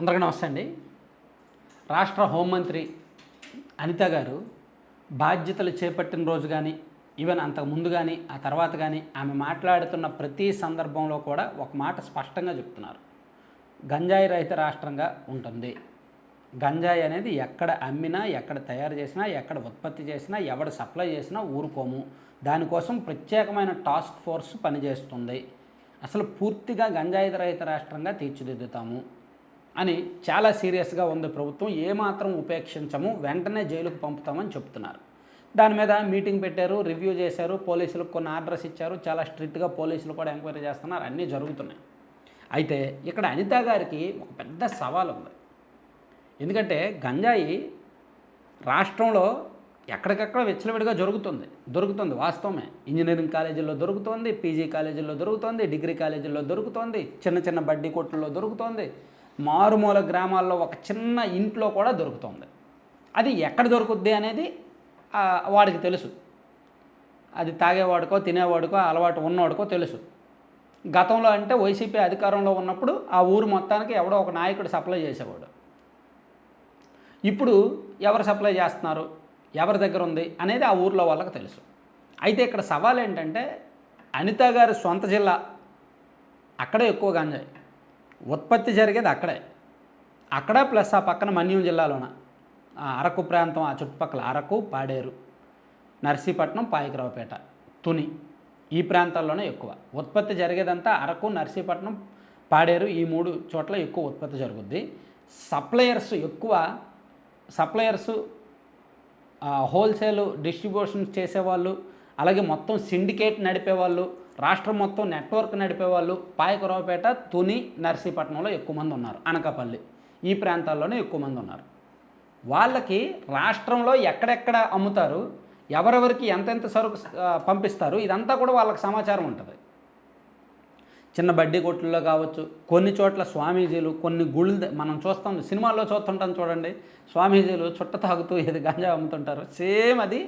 అందరికీ నమస్తే అండి. రాష్ట్ర హోంమంత్రి అనిత గారు బాధ్యతలు చేపట్టిన రోజు కానీ ఈవెన్ అంతకు ముందు కానీ ఆ తర్వాత కానీ ఆమె మాట్లాడుతున్న ప్రతి సందర్భంలో కూడా ఒక మాట స్పష్టంగా చెప్తున్నారు. గంజాయి రహిత రాష్ట్రంగా ఉంటుంది. గంజాయి అనేది ఎక్కడ అమ్మినా ఎక్కడ తయారు చేసినా ఎక్కడ ఉత్పత్తి చేసినా ఎవడు సప్లై చేసినా ఊరుకోము. దానికోసం ప్రత్యేకమైన టాస్క్ ఫోర్స్ పనిచేస్తుంది. అసలు పూర్తిగా గంజాయి రహిత రాష్ట్రంగా తీర్చిదిద్దుతాము. అని చాలా సీరియస్గా ఉంది ప్రభుత్వం. ఏమాత్రం ఉపేక్షించము. వెంటనే జైలుకు పంపుతామని చెప్తున్నారు. దాని మీద మీటింగ్ పెట్టారు రివ్యూ చేశారు పోలీసులకు కొన్ని ఆర్డర్స్ ఇచ్చారు. చాలా స్ట్రిక్ట్గా పోలీసులు కూడా ఎంక్వైరీ చేస్తున్నారు. అన్నీ జరుగుతున్నాయి. అయితే ఇక్కడ అనిత గారికి ఒక పెద్ద సవాల్ ఉంది. ఎందుకంటే గంజాయి రాష్ట్రంలో ఎక్కడికక్కడ విచ్చలవిడిగా జరుగుతుంది. దొరుకుతుంది వాస్తవమే. ఇంజనీరింగ్ కాలేజీల్లో దొరుకుతుంది పీజీ కాలేజీల్లో దొరుకుతుంది డిగ్రీ కాలేజీల్లో దొరుకుతుంది చిన్న చిన్న బడ్డీ కొట్టుల్లో దొరుకుతుంది. మారుమూల గ్రామాల్లో ఒక చిన్న ఇంట్లో కూడా దొరుకుతుంది. అది ఎక్కడ దొరుకుద్ది అనేది వాడికి తెలుసు. అది తాగేవాడికో తినేవాడికో అలవాటు ఉన్నవాడికో తెలుసు. గతంలో అంటే వైసీపీ అధికారంలో ఉన్నప్పుడు ఆ ఊరు మొత్తానికి ఎవడో ఒక నాయకుడు సప్లై చేసేవాడు. ఇప్పుడు ఎవరు సప్లై చేస్తున్నారు? ఎవరి దగ్గర ఉంది అనేది ఆ ఊర్లో వాళ్ళకి తెలుసు. అయితే ఇక్కడ సవాల్ ఏంటంటే అనిత గారి సొంత జిల్లా అక్కడే ఎక్కువ గంజాయి. ఉత్పత్తి జరిగేది అక్కడే. అక్కడే ప్లస్ ఆ పక్కన మన్యం జిల్లాలోన. ఆ అరకు ప్రాంతం ఆ చుట్టుపక్కల అరకు పాడేరు నర్సీపట్నం పాయకరావుపేట తుని ఈ ప్రాంతాల్లోనే ఎక్కువ. ఉత్పత్తి జరిగేదంతా అరకు నర్సీపట్నం పాడేరు ఈ మూడు చోట్ల ఎక్కువ ఉత్పత్తి జరుగుద్ది. సప్లయర్స్ ఎక్కువ సప్లయర్స్ హోల్సేల్ డిస్ట్రిబ్యూషన్ చేసేవాళ్ళు అలాగే మొత్తం సిండికేట్ నడిపేవాళ్ళు రాష్ట్రం మొత్తం నెట్వర్క్ నడిపే వాళ్ళు పాయకరావుపేట తుని నర్సీపట్నంలో ఎక్కువ మంది ఉన్నారు. అనకాపల్లి. ఈ ప్రాంతాల్లోనే ఎక్కువ మంది ఉన్నారు. వాళ్ళకి రాష్ట్రంలో ఎక్కడెక్కడ అమ్ముతారు ఎవరెవరికి ఎంతెంత సరుకు పంపిస్తారు ఇదంతా కూడా వాళ్ళకి సమాచారం ఉంటుంది. చిన్న బడ్డీ కొట్లలో కావచ్చు కొన్ని చోట్ల స్వామీజీలు కొన్ని గుళ్ళు మనం చూస్తాం సినిమాల్లో చూస్తుంటాం చూడండి. స్వామీజీలు చుట్ట తాగుతూ ఏది గంజా అమ్ముతుంటారు సేమ్ అది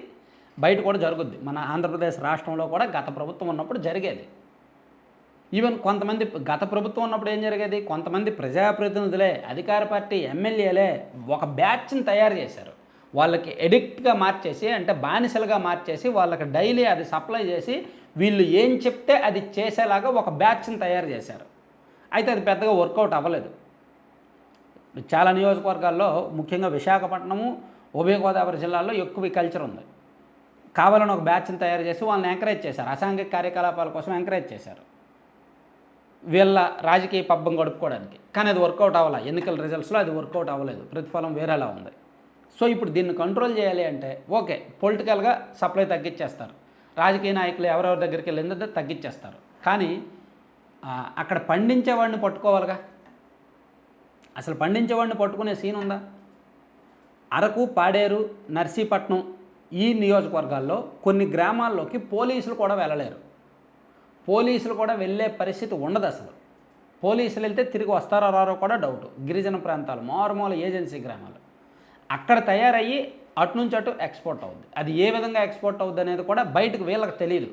బయట కూడా జరుగుద్ది. మన ఆంధ్రప్రదేశ్ రాష్ట్రంలో కూడా గత ప్రభుత్వం ఉన్నప్పుడు జరిగేది. ఈవెన్ కొంతమంది గత ప్రభుత్వం ఉన్నప్పుడు ఏం జరిగేది? కొంతమంది ప్రజాప్రతినిధులే అధికార పార్టీ ఎమ్మెల్యేలే ఒక బ్యాచ్ని తయారు చేశారు. వాళ్ళకి ఎడిక్ట్గా మార్చేసి అంటే బానిసలుగా మార్చేసి వాళ్ళకి డైలీ అది సప్లై చేసి వీళ్ళు ఏం చెప్తే అది చేసేలాగా ఒక బ్యాచ్ని తయారు చేశారు. అయితే అది పెద్దగా వర్కౌట్ అవ్వలేదు. చాలా నియోజకవర్గాల్లో ముఖ్యంగా విశాఖపట్నము ఉభయ గోదావరి జిల్లాల్లో ఎక్కువ కల్చర్ ఉంది. కావాలని ఒక బ్యాచ్ని తయారు చేసి వాళ్ళని ఎంకరేజ్ చేశారు. అసాంఘిక కార్యకలాపాల కోసం ఎంకరేజ్ చేశారు. వీళ్ళ రాజకీయ పబ్బం గడుపుకోవడానికి. కానీ అది వర్కౌట్ అవ్వాలి. ఎన్నికల రిజల్ట్స్లో అది వర్కౌట్ అవ్వలేదు. ప్రతిఫలం వేరేలా ఉంది. సో ఇప్పుడు దీన్ని కంట్రోల్ చేయాలి అంటే ఓకే పొలిటికల్గా సప్లై తగ్గించేస్తారు. రాజకీయ నాయకులు ఎవరెవరి దగ్గరికి వెళ్ళిందో తగ్గించేస్తారు. కానీ అక్కడ పండించేవాడిని పట్టుకోవాలిగా? అసలు పండించేవాడిని పట్టుకునే సీన్ ఉందా? అరకు పాడేరు నర్సీపట్నం ఈ నియోజకవర్గాల్లో కొన్ని గ్రామాల్లోకి పోలీసులు కూడా వెళ్ళలేరు. పోలీసులు కూడా వెళ్ళే పరిస్థితి ఉండదు అసలు. పోలీసులు వెళ్తే తిరిగి వస్తారో రారో కూడా డౌట్ గిరిజన ప్రాంతాలు మారుమూల ఏజెన్సీ గ్రామాలు. అక్కడ తయారయ్యి అటు నుంచి అటు ఎక్స్పోర్ట్ అవుద్ది. అది ఏ విధంగా ఎక్స్పోర్ట్ అవుద్ది అనేది కూడా బయటకు వీళ్ళకి తెలియదు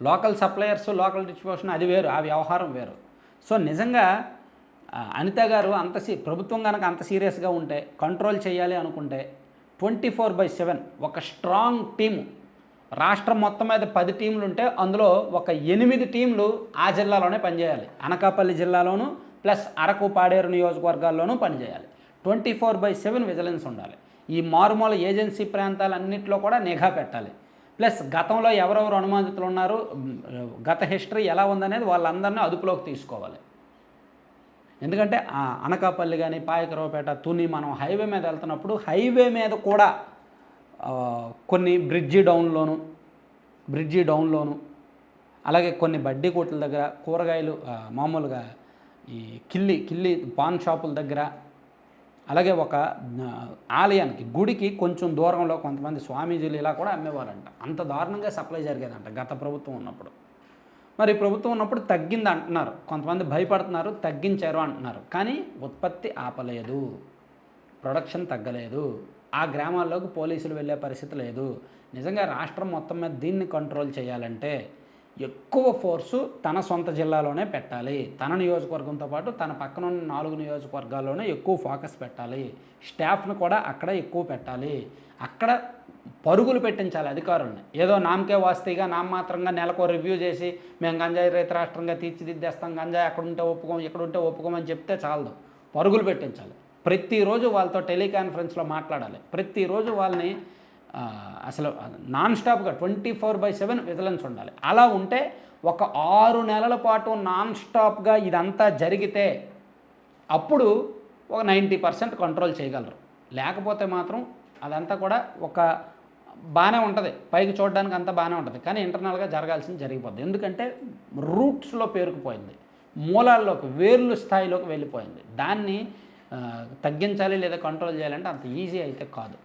లోకల్ సప్లయర్స్ లోకల్ డిస్ట్రిబ్యూషన్ అది వేరు ఆ వ్యవహారం వేరు. సో నిజంగా అనిత గారు అంత సీ ప్రభుత్వం కనుక అంత సీరియస్గా ఉంటే కంట్రోల్ చేయాలి అనుకుంటే ట్వంటీ ఫోర్ బై సెవెన్ ఒక స్ట్రాంగ్ టీము. రాష్ట్రం మొత్తం మీద పది టీంలు ఉంటే అందులో ఒక ఎనిమిది టీంలు ఆ జిల్లాలోనే పనిచేయాలి. అనకాపల్లి జిల్లాలోను ప్లస్ అరకు పాడేరు నియోజకవర్గాల్లోనూ పనిచేయాలి. Twenty four by seven vigilance ఉండాలి. ఈ మారుమూల ఏజెన్సీ ప్రాంతాలన్నింటిలో కూడా నిఘా పెట్టాలి. ప్లస్ గతంలో ఎవరెవరు అనుమానితులు ఉన్నారు గత హిస్టరీ ఎలా ఉందనేది వాళ్ళందరినీ అదుపులోకి తీసుకోవాలి. ఎందుకంటే ఆ అనకాపల్లి కానీ పాయకరావుపేట తుని మనం హైవే మీద వెళ్తున్నప్పుడు హైవే మీద కూడా కొన్ని బ్రిడ్జి డౌన్లోను బ్రిడ్జి డౌన్లోను అలాగే కొన్ని బడ్డీ కోట్ల దగ్గర కూరగాయలు మామూలుగా ఈ కిల్లి కిల్లి పాన్ షాపుల దగ్గర అలాగే ఒక ఆలయానికి గుడికి కొంచెం దూరంలో కొంతమంది స్వామీజీలు ఇలా కూడా అమ్మేవారంట. అంత దారుణంగా సప్లై జరిగేదంట గత ప్రభుత్వం ఉన్నప్పుడు. మరి ప్రభుత్వం ఉన్నప్పుడు తగ్గింది అంటున్నారు. కొంతమంది భయపడుతున్నారు తగ్గించారు అంటున్నారు. కానీ ఉత్పత్తి ఆపలేదు. ప్రొడక్షన్ తగ్గలేదు. ఆ గ్రామాల్లోకి పోలీసులు వెళ్ళే పరిస్థితి లేదు. నిజంగా రాష్ట్రం మొత్తం మీద దీన్ని కంట్రోల్ చేయాలంటే ఎక్కువ ఫోర్సు తన సొంత జిల్లాలోనే పెట్టాలి. తన నియోజకవర్గంతో పాటు తన పక్కన ఉన్న నాలుగు నియోజకవర్గాల్లోనే ఎక్కువ ఫోకస్ పెట్టాలి. స్టాఫ్ను కూడా అక్కడ ఎక్కువ పెట్టాలి. అక్కడ పరుగులు పెట్టించాలి అధికారులను. ఏదో నామకే వాస్తీగా నామమాత్రంగా నెలకు రివ్యూ చేసి మేము గంజాయి రైతు రాష్ట్రంగా తీర్చిదిద్దేస్తాం గంజాయి అక్కడ ఉంటే ఒప్పుకోం ఇక్కడ ఉంటే ఒప్పుకోమని చెప్తే చాలదు. పరుగులు పెట్టించాలి. ప్రతిరోజు వాళ్ళతో టెలికాన్ఫరెన్స్లో మాట్లాడాలి. ప్రతిరోజు వాళ్ళని అసలు నాన్ స్టాప్గా twenty four by seven vigilance ఉండాలి. అలా ఉంటే ఒక ఆరు నెలల పాటు నాన్ స్టాప్గా ఇదంతా జరిగితే అప్పుడు ఒక నైంటీ పర్సెంట్ కంట్రోల్ చేయగలరు. లేకపోతే మాత్రం అదంతా కూడా ఒక బాగానే ఉంటుంది. పైకి చూడడానికి అంతా బాగానే ఉంటుంది. కానీ ఇంటర్నల్గా జరగాల్సింది జరిగిపోద్ది. ఎందుకంటే రూట్స్లో పేరుకుపోయింది. మూలాల్లోకి వేర్లు స్థాయిలోకి వెళ్ళిపోయింది. దాన్ని తగ్గించాలి లేదా కంట్రోల్ చేయాలంటే అంత ఈజీ అయితే కాదు.